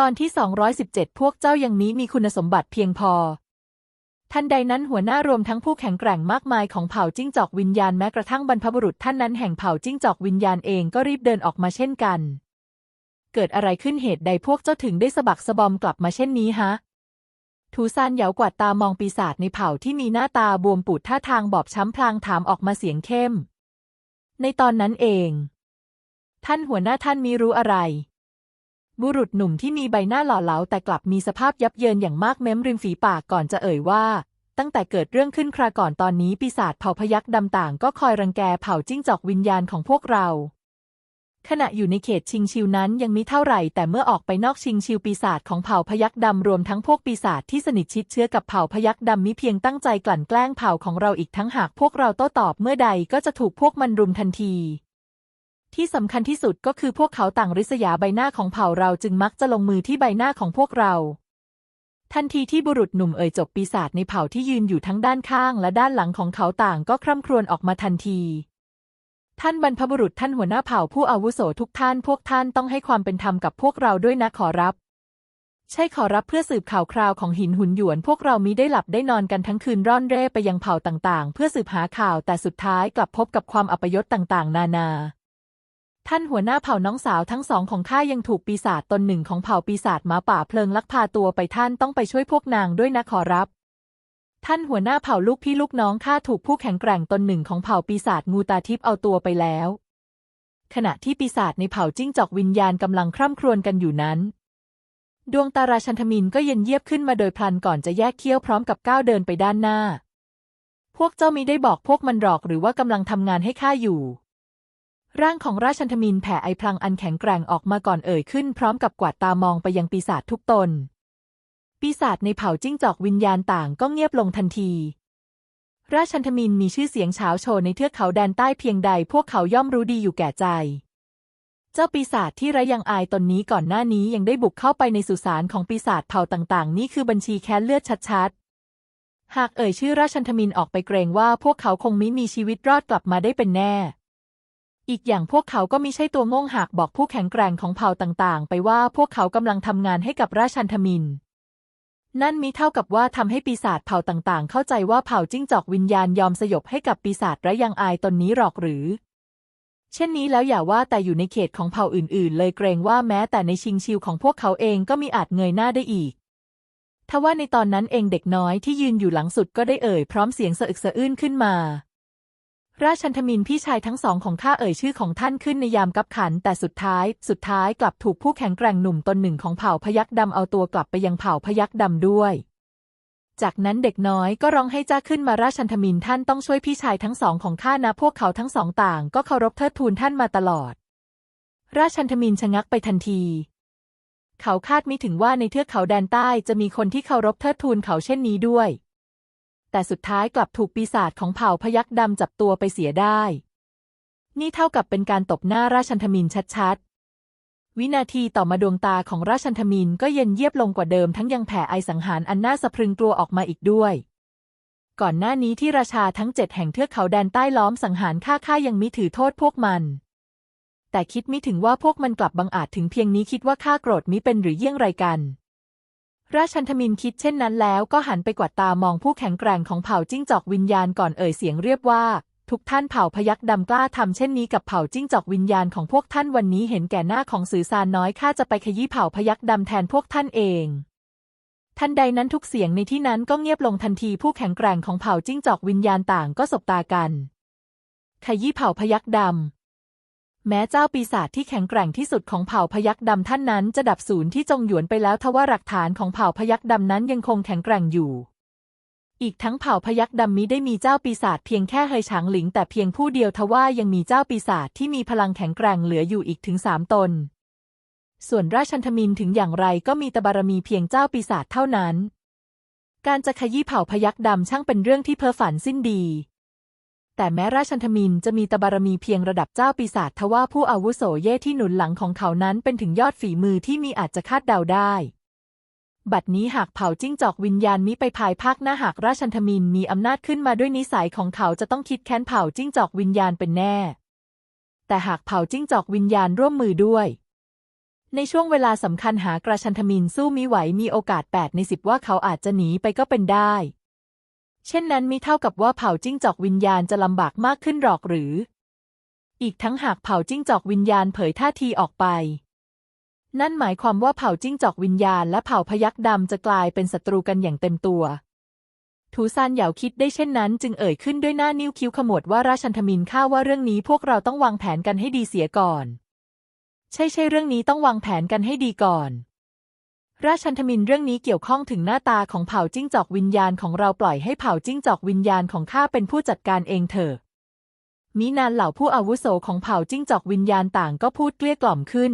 ตอนที่ 217 พวกเจ้ายังนี้มีคุณสมบัติเพียงพอ ทันใดนั้นหัวหน้ารวมทั้งผู้แข็งแกร่งมากมายของเผ่าจิ้งจอกวิญญาณแม้กระทั่งบรรพบุรุษท่านนั้นแห่งเผ่าจิ้งจอกวิญญาณเองก็รีบเดินออกมาเช่นกัน เกิดอะไรขึ้นเหตุใดพวกเจ้าถึงได้สะบักสะบอมกลับมาเช่นนี้ฮะทูซานเหยากวาดตามองปีศาจในเผ่าที่มีหน้าตาบวมปูดท่าทางบอบช้ำพลางถามออกมาเสียงเข้ม ในตอนนั้นเอง ท่านหัวหน้าท่านมีรู้อะไร บุรุษหนุ่มที่มีใบหน้าหล่อเหลาแต่กลับมีสภาพยับเยินอย่างมากเม้มริมฝีปากก่อนจะเอ่ยว่า ตั้งแต่เกิดเรื่องขึ้นคราก่อนตอนนี้ปีศาจเผ่าพยักดำต่างก็คอยรังแกเผ่าจิ้งจอกวิญญาณของพวกเรา ขณะอยู่ในเขตชิงชิวนั้นยังมิเท่าไหร่ แต่เมื่อออกไปนอกชิงชิวปีศาจของเผ่าพยักดำรวมทั้งพวกปีศาจที่สนิทชิดเชื้อกับเผ่าพยักดำมิเพียงตั้งใจกลั่นแกล้งเผ่าของเราอีกทั้งหากพวกเราโต้ตอบเมื่อใดก็จะถูกพวกมันรุมทันที ที่สำคัญที่สุดก็คือพวกเขาต่างริษยาใบหน้าของเผ่าเราจึงมักจะลงมือที่ใบหน้าของพวกเรา ทันทีที่บุรุษหนุ่มเอ่ยจบปีศาจในเผ่าที่ยืนอยู่ทั้งด้านข้างและด้านหลังของเขาต่างก็คร่ำครวญออกมาทันที ท่านบรรพบุรุษท่านหัวหน้าเผ่าผู้อาวุโสทุกท่านพวกท่านต้องให้ความเป็นธรรมกับพวกเราด้วยนะขอรับ ใช่ขอรับเพื่อสืบข่าวคราวของหินหุนหยวน พวกเรามิได้หลับได้นอนกันทั้งคืนร่อนเร่ไปยังเผ่าต่างๆ เพื่อสืบหาข่าวแต่สุดท้ายกลับพบกับความอัปยศต่างๆ นานา ท่านหัวหน้าเผ่าน้องสาวทั้งสองของข้ายังถูกปีศาจตนหนึ่งของเผ่าปีศาจหมาป่าเพลิงลักพาตัวไปท่านต้องไปช่วยพวกนางด้วยนะขอรับ ท่านหัวหน้าเผ่าลูกพี่ลูกน้องข้าถูกผู้แข็งแกร่งตนหนึ่งของเผ่าปีศาจงูตาทิพย์เอาตัวไปแล้ว ขณะที่ปีศาจในเผ่าจิ้งจอกวิญญาณกำลังคร่ำครวญกันอยู่นั้น ดวงตาราชันทมินก็เย็นเยียบขึ้นมาโดยพลันก่อนจะแยกเขี้ยวพร้อมกับก้าวเดินไปด้านหน้า พวกเจ้ามิได้บอกพวกมันหรอกหรือว่ากำลังทำงานให้ข้าอยู่ ร่างของราชันทมินแผ่ไอพลังอันแข็งแกร่งออกมาก่อนเอ่ยขึ้นพร้อมกับกวาดตามองไปยังปีศาจทุกตน ปีศาจในเผ่าจิ้งจอกวิญญาณต่างก็เงียบลงทันที ราชันทมินมีชื่อเสียงเฉาโชว์ในเทือกเขาแดนใต้เพียงใดพวกเขาย่อมรู้ดีอยู่แก่ใจ เจ้าปีศาจที่ไรยังอายตนนี้ก่อนหน้านี้ยังได้บุกเข้าไปในสุสานของปีศาจเผ่าต่าง ๆ นี่คือบัญชีแค้นเลือดชัดๆ หากเอ่ยชื่อราชันทมินออกไปเกรงว่าพวกเขาคงมิมีชีวิตรอดกลับมาได้เป็นแน่ อีกอย่างพวกเขาก็มิใช่ตัวโง่งหากบอกผู้แข็งแกร่งของเผ่าต่างๆ ไปว่าพวกเขากำลังทำงานให้กับราชันทมิน นั่นมิเท่ากับว่าทำให้ปีศาจเผ่าต่างๆ เข้าใจว่าเผ่าจิ้งจอกวิญญาณยอมสยบให้กับปีศาจร้ยังอายตนนี้หรอกหรือ เช่นนี้แล้วอย่าว่าแต่อยู่ในเขตของเผ่าอื่น ๆ เลยเกรงว่าแม้แต่ในชิงชิวของพวกเขาเองก็มีอาจเงยหน้าได้อีกทว่าในตอนนั้นเองเด็กน้อยที่ยืนอยู่หลังสุดก็ได้เอ่ยพร้อมเสียงสะอึกสะอื้นขึ้นมา ราชันทมินพี่ชายทั้งสองของข้าเอ่ยชื่อของท่านขึ้นในยามกับขัน แต่สุดท้าย สุดท้ายกลับถูกผู้แข็งแกร่งหนุ่มตนหนึ่งของเผ่าพยักดำเอาตัวกลับไปยังเผ่าพยักดำด้วย จากนั้นเด็กน้อยก็ร้องให้จ้าขึ้นมาราชันทมินท่านต้องช่วยพี่ชายทั้งสองของข้านะพวกเขาทั้งสองต่าง ก็เคารพเทิดทูนท่านมาตลอด ราชันทมินชะงักไปทันทีเขาคาดไมิถึงว่าในเทือกเขาแดนใต้จะมีคนที่เคารพเทิดทูนเขาเช่นนี้ด้วย แต่สุดท้ายกลับถูกปีศาจของเผ่าพยักดำจับตัวไปเสียได้ นี่เท่ากับเป็นการตบหน้าราชันทมินชัดๆ วินาทีต่อมาดวงตาของราชันทมินก็เย็นเยียบลงกว่าเดิมทั้งยังแผ่ไอสังหารอันน่าสะพรึงกลัวออกมาอีกด้วยก่อนหน้านี้ที่ราชาทั้งเจ็ดแห่งเทือกเขาแดนใต้ล้อมสังหารข้าข้ายังมิถือโทษพวกมัน แต่คิดมิถึงว่าพวกมันกลับบังอาจถึงเพียงนี้คิดว่าข้าโกรธมิเป็นหรือเยี่ยงไรกัน ราชันทมินคิดเช่นนั้นแล้วก็หันไปกวาดตามองผู้แข็งแกร่งของเผ่าจิ้งจอกวิญญาณก่อนเอ่ยเสียงเรียบว่า ทุกท่านเผ่าพยักดำกล้าทำเช่นนี้กับเผ่าจิ้งจอกวิญญาณของพวกท่านวันนี้เห็นแก่หน้าของสื่อซานน้อยข้าจะไปขยี้เผ่าพยักดำแทนพวกท่านเองทันใดนั้นทุกเสียงในที่นั้นก็เงียบลงทันทีผู้แข็งแกร่งของเผ่าจิ้งจอกวิญญาณต่างก็สบตากันขยี้เผ่าพยักดำ แม้เจ้าปีศาจที่แข็งแกร่งที่สุดของเผ่าพยักดำท่านนั้นจะดับศูนย์ที่จงหยวนไปแล้วทว่าหลักฐานของเผ่าพยักดำนั้นยังคงแข็งแกร่งอยู่ อีกทั้งเผ่าพยักดำมิได้มีเจ้าปีศาจเพียงแค่เฮยฉางหลิง แต่เพียงผู้เดียวทว่ายังมีเจ้าปีศาจที่มีพลังแข็งแกร่งเหลืออยู่อีกถึงสามตน ส่วนราชันทมินถึงอย่างไรก็มีตบารมีเพียงเจ้าปีศาจเท่านั้น การจะขยี้เผ่าพยักดำช่างเป็นเรื่องที่เพ้อฝันสิ้นดี แต่แม้ราชันทมินจะมีตบารมีเพียงระดับเจ้าปีศาจทว่าผู้อาวุโสเย่ที่หนุนหลังของเขานั้นเป็นถึงยอดฝีมือที่มีอาจจะคาดเดาได้ บัดนี้หากเผ่าจิ้งจอกวิญญาณมิไปภายภาคหน้าหากราชันทมินมีอำนาจขึ้นมาด้วยนิสัยของเขาจะต้องคิดแค้นเผ่าจิ้งจอกวิญญาณเป็นแน่ แต่หากเผ่าจิ้งจอกวิญญาณร่วมมือด้วย ในช่วงเวลาสำคัญหากระชันทมินสู้มิไหวมีโอกาส8ใน10ว่าเขาอาจจะหนีไปก็เป็นได้ เช่นนั้นมิเท่ากับว่าเผ่าจิ้งจอกวิญญาณจะลำบากมากขึ้นหรอกหรือ อีกทั้งหากเผ่าจิ้งจอกวิญญาณเผยท่าทีออกไป นั่นหมายความว่าเผ่าจิ้งจอกวิญญาณและเผ่าพยักดำจะกลายเป็นศัตรูกันอย่างเต็มตัวทูซานเหยาคิดได้เช่นนั้นจึงเอ่ยขึ้นด้วยหน้านิ้วคิ้วขมวดว่าราชันทมินข้าว่าเรื่องนี้พวกเราต้องวางแผนกันให้ดีเสียก่อน ใช่ใช่เรื่องนี้ต้องวางแผนกันให้ดีก่อน ราชันทมินเรื่องนี้เกี่ยวข้องถึงหน้าตาของเผ่าจิ้งจอกวิญญาณของเราปล่อยให้เผ่าจิ้งจอกวิญญาณของข้าเป็นผู้จัดการเองเถอะมินานเหล่าผู้อาวุโสของเผ่าจิ้งจอกวิญญาณต่างก็พูดเกลี้ยกล่อมขึ้น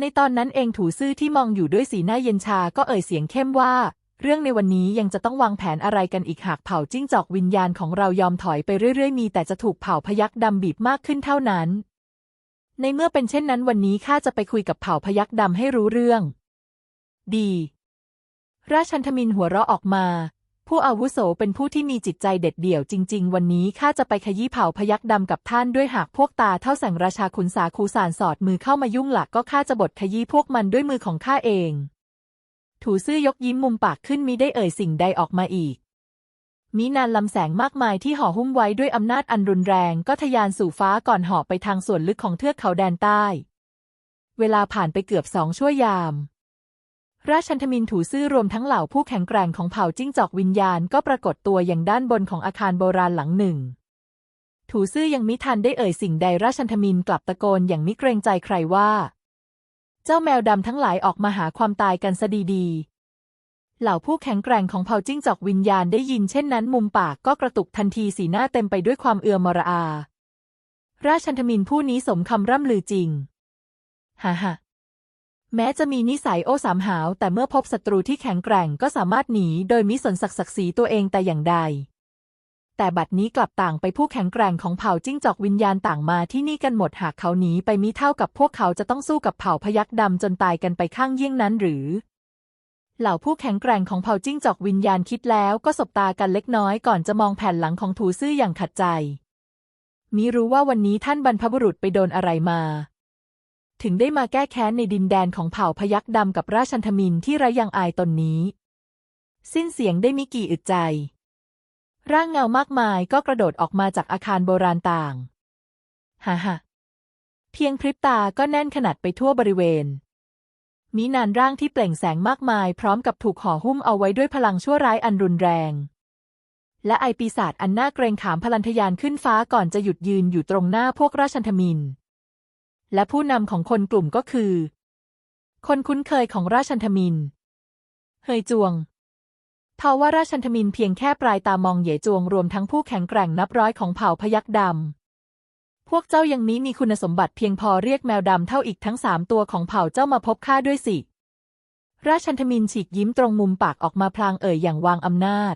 ในตอนนั้นเองถูซื่อที่มองอยู่ด้วยสีหน้าเย็นชาก็เอ่ยเสียงเข้มว่า เรื่องในวันนี้ยังจะต้องวางแผนอะไรกันอีกหากเผ่าจิ้งจอกวิญญาณของเรายอมถอยไปเรื่อยๆ มีแต่จะถูกเผ่าพยักดำบีบมากขึ้นเท่านั้น ในเมื่อเป็นเช่นนั้นวันนี้ข้าจะไปคุยกับเผ่าพยักดำให้รู้เรื่อง ดี ราชันทมินหัวเราะออกมา ผู้อาวุโสเป็นผู้ที่มีจิตใจเด็ดเดี่ยวจริง ๆ วันนี้ข้าจะไปขยี้เผ่าพยักดำกับท่านด้วยหากพวกตาเท่าแสงราชาขุนสาคูสารสอดมือเข้ามายุ่งหลักก็ข้าจะบดขยี้พวกมันด้วยมือของข้าเอง ถูซื่อยกยิ้มมุมปากขึ้นมิได้เอ่ยสิ่งใดออกมาอีกมีนานลำแสงมากมายที่ห่อหุ้มไว้ด้วยอำนาจอันรุนแรงก็ทะยานสู่ฟ้าก่อนหาะไปทางส่วนลึกของเทือกเขาแดนใต้ เวลาผ่านไปเกือบสองชั่วยาม ราชันทมินถูซื่อรวมทั้งเหล่าผู้แข็งแกร่งของเผ่าจิ้งจอกวิญญาณก็ปรากฏตัวอย่างด้านบนของอาคารโบราณหลังหนึ่ง ถูซื่อยังมิทันได้เอ่ยสิ่งใดราชันทมินกลับตะโกนอย่างมิเกรงใจใครว่า เจ้าแมวดำทั้งหลายออกมาหาความตายกันซะดีๆ เหล่าผู้แข็งแกร่งของเผ่าจิ้งจอกวิญญาณได้ยินเช่นนั้นมุมปากก็กระตุกทันทีสีหน้าเต็มไปด้วยความเอือมระอา ราชันทมินผู้นี้สมคำร่ำลือจริง ฮ่าฮ่า แม้จะมีนิสัยโอ้สามหาว แต่เมื่อพบศัตรูที่แข็งแกร่งก็สามารถหนีโดยมิสนศักดิ์ศักดิ์ศรีตัวเองแต่อย่างใด แต่บัดนี้กลับต่างไปผู้แข็งแกร่งของเผ่าจิ้งจอกวิญญาณต่างมาที่นี่กันหมดหากเขาหนีไปมิเท่ากับพวกเขาจะต้องสู้กับเผ่าพยักดำจนตายกันไปข้างเยี่ยงนั้นหรือ เหล่าผู้แข็งแกร่งของเผ่าจิ้งจอกวิญญาณคิดแล้วก็สบตากันเล็กน้อยก่อนจะมองแผ่นหลังของถูซื่ออย่างขัดใจมิรู้ว่าวันนี้ท่านบรรพบุรุษไปโดนอะไรมา ถึงได้มาแก้แค้นในดินแดนของเผ่าพยักดำกับราชันทมินที่ไรยังอายตนนี้ สิ้นเสียงได้มิกี่อึดใจ ร่างเงามากมายก็กระโดดออกมาจากอาคารโบราณต่างฮ่าฮ่าเพียงพริบตาก็แน่นขนาดไปทั่วบริเวณมีนานร่างที่เปล่งแสงมากมายพร้อมกับถูกห่อหุ้มเอาไว้ด้วยพลังชั่วร้ายอันรุนแรง และไอปีศาจอันน่าเกรงขามพลันทยานขึ้นฟ้าก่อนจะหยุดยืนอยู่ตรงหน้าพวกราชันทมิน และผู้นำของคนกลุ่มก็คือ คนคุ้นเคยของราชันทมิน เฮยจวงทว่าราชันทมินเพียงแค่ปลายตามองเหยจวงรวมทั้งผู้แข็งแกร่งนับร้อยของเผ่าพยักดำ พวกเจ้ายังนี้มีคุณสมบัติเพียงพอเรียกแมวดำเท่าอีกทั้งสามตัวของเผ่าเจ้ามาพบข้าด้วยสิ ราชันทมินฉีกยิ้มตรงมุมปากออกมาพลางเอ่ยอย่างวางอำนาจ